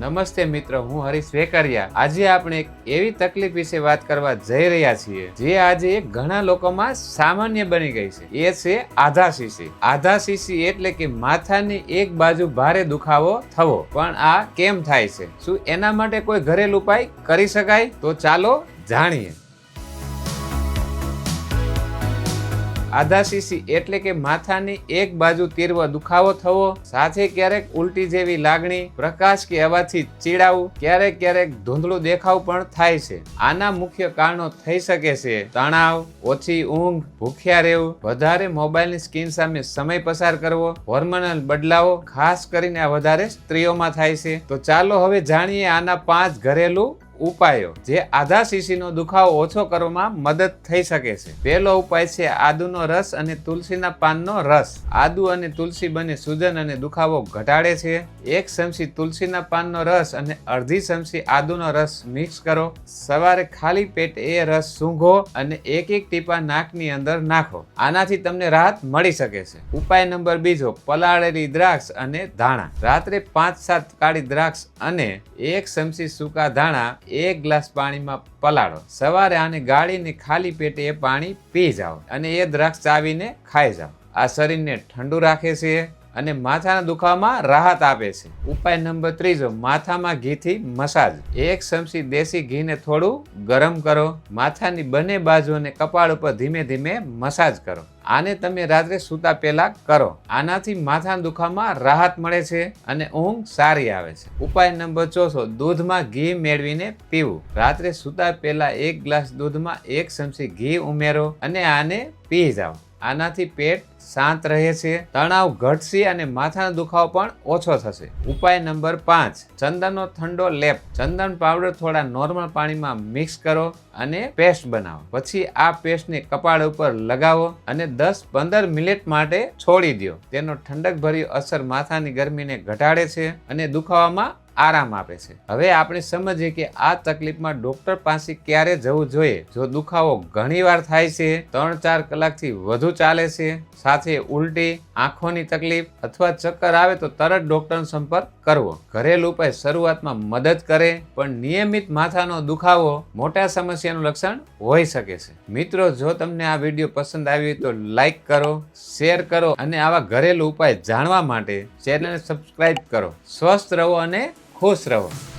નમસ્તે મિત્રો, હું હરીશ વેકરિયા. આજે આપણે એક એવી તકલીફ વિશે વાત કરવા જઈ રહ્યા છીએ, જે આજે ઘણા લોકોમાં સામાન્ય બની ગઈ છે. એ છે આધા શીશી આધા શીશી એટલે કે માથાની એક બાજુ ભારે દુખાવો થવો. પણ આ કેમ થાય છે? શું એના માટે કોઈ ઘરેલું ઉપાય કરી શકાય? તો ચાલો જાણીએ. આધાશીસી એટલે કે માથાની એક બાજુ તીવ્ર દુખાવો થવો, સાથે ક્યારેક ઉલટી જેવી લાગણી, પ્રકાશ કે અવાજથી ચીડાવું, ક્યારેક ક્યારેક ધૂંધળું દેખાવ પણ થાય છે. આના મુખ્ય કારણો થઈ શકે છે તણાવ, ઓછી ઊંઘ, ભૂખ્યા રહેવું, વધારે મોબાઈલની સ્ક્રીન સામે સમય પસાર કરવો હોર્મોનલ બદલાવો, ખાસ કરીને આ વધારે સ્ત્રીઓમાં થાય છે. તો ચાલો હવે જાણીએ આના પાંચ ઘરેલું ઉપાયો જે આધા શીશીનો દુખાવો ઓછો કરવામાં મદદ થઈ શકે છે. પહેલો ઉપાય છે આદુનો રસ અને તુલસીના પાનનો રસ. આદુ અને તુલસી બંને સૂજન અને દુખાવો ઘટાડે છે. એક ચમચી તુલસીના પાનનો રસ અને અડધી ચમચી આદુનો રસ મિક્સ કરો. સવારે ખાલી પેટ એ રસ સૂંઘો અને એક એક ટીપા નાકની અંદર નાખો. આનાથી તમને રાહત મળી શકે છે. ઉપાય નંબર બીજો, પલાળેલી દ્રાક્ષ અને ધાણા. રાત્રે પાંચ સાત કાળી દ્રાક્ષ અને એક ચમચી સૂકા ધાણા એક ગ્લાસ પાણીમાં પલાળો. સવારે આને ગાળીને ખાલી પેટે એ પાણી પી જાઓ અને એ દ્રાક્ષ ચાવીને ખાઈ જાઓ. આ શરીરને ઠંડુ રાખે છે અને માથાના દુખાવામાં રાહત આપે છે. ઉપાય નંબર ત્રીજો, માથામાં ઘીથી મસાજ. એક ચમચી દેશી ઘીને થોડું ગરમ કરો. માથાની બંને બાજુ અને કપાળ ઉપર ધીમે ધીમે મસાજ કરો. આને તમે રાત્રે સૂતા પહેલા કરો. આનાથી માથાના દુખામાં રાહત મળે છે અને ઊંઘ સારી આવે છે. ઉપાય નંબર ચોથો દૂધમાં ઘી મેળવીને પીવું. રાત્રે સૂતા પહેલા એક ગ્લાસ દૂધમાં એક ચમચી ઘી ઉમેરો અને આને પી જાઓ. આનાથી પેટ શાંત રહે છે, તણાવ ઘટશે અને માથાનો દુખાવો પણ ઓછો થશે. ઉપાય નંબર પાંચ, ચંદનનો ઠંડો લેપ. ચંદન પાવડર થોડા નોર્મલ પાણીમાં મિક્સ કરો અને પેસ્ટ બનાવો. પછી આ પેસ્ટને કપાળ ઉપર લગાવો અને દસ પંદર મિનિટ માટે છોડી દો તેનો ઠંડક ભરી અસર માથાની ગરમીને ઘટાડે છે અને દુખાવામાં આરામ આપે છે. હવે આપણે સમજીએ કે આ તકલીફમાં ડોક્ટર પાસે ક્યારે જવું જોઈએ? જો દુખાવો ઘણીવાર થાય છે ત્રણ ચાર કલાકથી વધુ ચાલે છે, સાથે ઉલટી, આંખોની તકલીફ અથવા ચક્કર આવે તો તરત ડોક્ટરનો સંપર્ક કરવો. ઘરેલું ઉપાય શરૂઆતમાં મદદ કરે, પણ નિયમિત માથાનો દુખાવો મોટા સમસ્યાનું લક્ષણ હોઈ શકે છે. મિત્રો, જો તમને આ વીડિયો પસંદ આવ્યો તો લાઈક કરો, શેર કરો અને આવા ઘરેલું ઉપાય જાણવા માટે ચેનલને સબસ્ક્રાઇબ કરો. સ્વસ્થ રહો અને ખુશ રહો